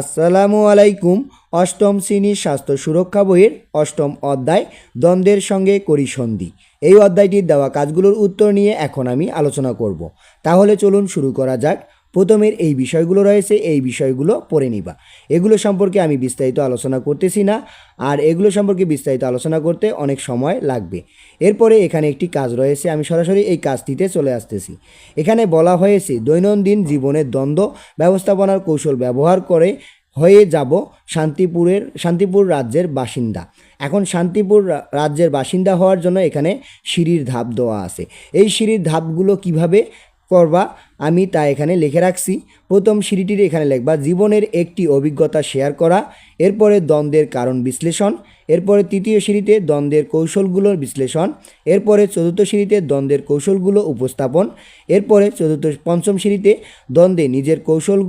আসসালামু আলাইকুম। অষ্টম শ্রেণির স্বাস্থ্য সুরক্ষা বইয়ের অষ্টম অধ্যায়, দ্বন্দ্বের সঙ্গে করি সন্ধি। এই অধ্যায়টির দেওয়া কাজগুলোর উত্তর নিয়ে এখন আমি আলোচনা করব। তাহলে চলুন শুরু করা যাক। প্রথমের এই বিষয়গুলো রয়েছে, এই বিষয়গুলো পড়ে নিবা। এগুলো সম্পর্কে আমি বিস্তারিত আলোচনা করতেছি না, আর এগুলো সম্পর্কে বিস্তারিত আলোচনা করতে অনেক সময় লাগবে। এরপরে এখানে একটি কাজ রয়েছে, আমি সরাসরি এই কাজটিতে চলে আসতেছি। এখানে বলা হয়েছে, দৈনন্দিন জীবনের দ্বন্দ্ব ব্যবস্থাপনার কৌশল ব্যবহার করে হয়ে যাব শান্তিপুরের, শান্তিপুর রাজ্যের বাসিন্দা। এখন শান্তিপুর রাজ্যের বাসিন্দা হওয়ার জন্য এখানে সিঁড়ির ধাপ দেওয়া আছে। এই সিঁড়ির ধাপগুলো কীভাবে করবা আমি তা এখানে লিখে রাখছি। প্রথম সিঁড়িটির এখানে লিখবা, জীবনের একটি অভিজ্ঞতা শেয়ার করা, এরপরে দ্বন্দ্বের কারণ বিশ্লেষণ, এরপরে তৃতীয় সিঁড়িতে দ্বন্দ্বের কৌশলগুলোর বিশ্লেষণ, এরপরে চতুর্থ সিঁড়িতে দ্বন্দ্বের কৌশলগুলো উপস্থাপন, এরপরে চতুর্থ, পঞ্চম সিঁড়িতে দ্বন্দ্বে নিজের কৌশল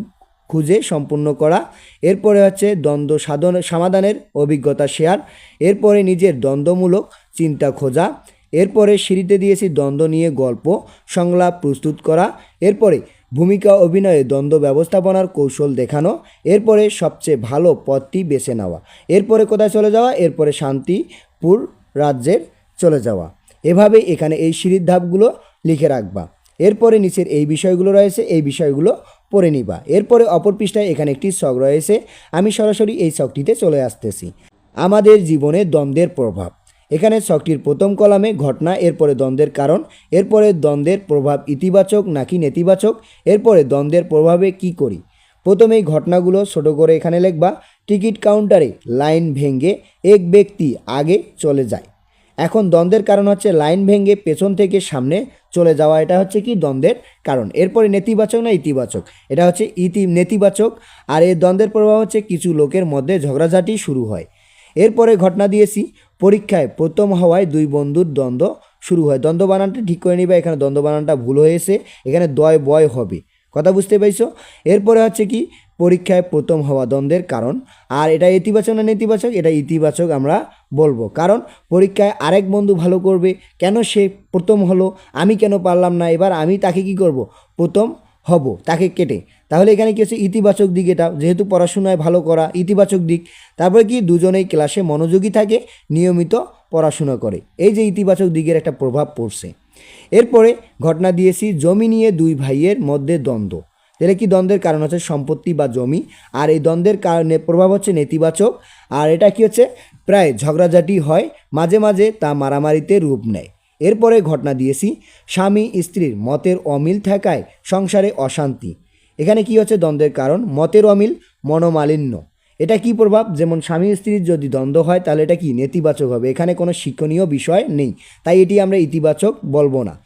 খুঁজে সম্পূর্ণ করা, এরপরে হচ্ছে দ্বন্দ্ব সাধন, সমাধানের অভিজ্ঞতা শেয়ার, এরপরে নিজের দ্বন্দ্বমূলক চিন্তা খোঁজা এরপরে সিঁড়িতে দিয়েছি দ্বন্দ্ব নিয়ে গল্প, সংলাপ প্রস্তুত করা, এরপরে ভূমিকা অভিনয়ে দ্বন্দ্ব ব্যবস্থাপনার কৌশল দেখানো, এরপরে সবচেয়ে ভালো পথটি বেছে নেওয়া, এরপরে কোথায় চলে যাওয়া, এরপরে শান্তিপুর রাজ্যের চলে যাওয়া। এভাবে এখানে এই সিঁড়ির ধাপগুলো লিখে রাখবা। এরপরে নিচের এই বিষয়গুলো রয়েছে, এই বিষয়গুলো পড়ে নিবা। এরপরে অপর পৃষ্ঠায় এখানে একটি শখ রয়েছে, আমি সরাসরি এই শখটিতে চলে আসতেছি। আমাদের জীবনে দ্বন্দ্বের প্রভাব। এখানে শখটির প্রথম কলামে ঘটনা, এরপরে দ্বন্দ্বের কারণ, এরপরে দ্বন্দ্বের প্রভাব ইতিবাচক নাকি নেতিবাচক, এরপরে দ্বন্দ্বের প্রভাবে কি করি। প্রথমেই ঘটনাগুলো ছোট করে এখানে লিখবা। টিকিট কাউন্টারে লাইন ভেঙে এক ব্যক্তি আগে চলে যায়। এখন দ্বন্দ্বের কারণ হচ্ছে লাইন ভেঙে পেছন থেকে সামনে চলে যাওয়া, এটা হচ্ছে কি দ্বন্দ্বের কারণ। এরপরে নেতিবাচক না ইতিবাচক, এটা হচ্ছে ইতি নেতিবাচক, আর এই দ্বন্দ্বের প্রভাব হচ্ছে কিছু লোকের মধ্যে ঝগড়াঝাটি শুরু হয়। এরপরে ঘটনা দিয়েছি পরীক্ষায় প্রথম হওয়ায় দুই বন্ধুর দ্বন্দ্ব শুরু হয়। দ্বন্দ্ব বানানটা ঠিক করে নিবা, এখানে দ্বন্দ্ব বানানটা ভুল হয়েছে, এখানে দয় বয় হবে। কথা বুঝতে পাইছো এরপরে হচ্ছে কি? পরীক্ষায় প্রথম হওয়া দ্বন্দ্বের কারণ। আর এটা ইতিবাচক না নেতিবাচক? এটা ইতিবাচক আমরা বলব। কারণ পরীক্ষায় আরেক বন্ধু ভালো করবে। কেন সে প্রথম হলো? আমি কেন পারলাম না? এবার আমি তাকে কি করব? প্রথম হব, তাকে কেটে। তাহলে এখানে কি হচ্ছে? ইতিবাচক দিক এটা, যেহেতু পড়াশোনায় ভালো করা, ইতিবাচক দিক। তারপরে কি? দুজনেই ক্লাসে মনোযোগী থাকে, নিয়মিত পড়াশোনা করে। এই যে ইতিবাচক দিকের একটা প্রভাব পড়ছে। এরপরে ঘটনা দিয়েছি, জমি নিয়ে দুই ভাইয়ের মধ্যে দ্বন্দ্ব। তাহলে কি দ্বন্দ্বের কারণ হচ্ছে সম্পত্তি বা জমি? আর এই দ্বন্দ্বের কারণে প্রভাব হচ্ছে নেতিবাচক। আর এটা কি হচ্ছে? প্রায় ঝগড়াঝাটি হয়, মাঝে মাঝে তা মারামারিতে রূপ নেয়। এরপরে ঘটনা দিয়েছি, স্বামী স্ত্রীর মতের অমিল থাকায় সংসারে অশান্তি। এখানে কি হচ্ছে? দ্বন্দ্বের কারণ। মতের অমিল, মনোমালিন্য। এটা কি প্রভাব? যেমন স্বামী স্ত্রীর যদি দ্বন্দ্ব হয়, তাহলে এটা কি? নেতিবাচক হবে। এখানে কোনো শিক্ষণীয় বিষয় নেই। তাই এটি আমরা ইতিবাচক বলব না।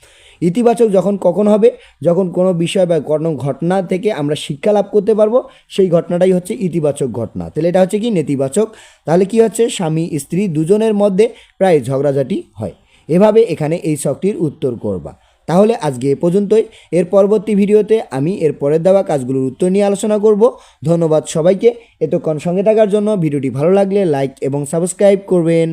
ইতিবাচক যখন কখন হবে? যখন কোনো বিষয় বা কোনো ঘটনা থেকে আমরা শিক্ষা লাভ করতে পারব, সেই ঘটনাটাই হচ্ছে ইতিবাচক ঘটনা। তাহলে এটা হচ্ছে কি? নেতিবাচক। তাহলে কি হচ্ছে? স্বামী স্ত্রী দুজনের মধ্যে প্রায় ঝগড়াঝাটি হয়। এভাবে এখানে এই শখটির উত্তর করবা। তাহলে আজকে এ পর্যন্তই। এর পরবর্তী ভিডিওতে আমি এর পরের দেওয়া কাজগুলোর উত্তর নিয়ে আলোচনা করব। ধন্যবাদ সবাইকে। এতক্ষণ সঙ্গে থাকার জন্য ভিডিওটি ভালো লাগলে লাইক এবং সাবস্ক্রাইব করবেন।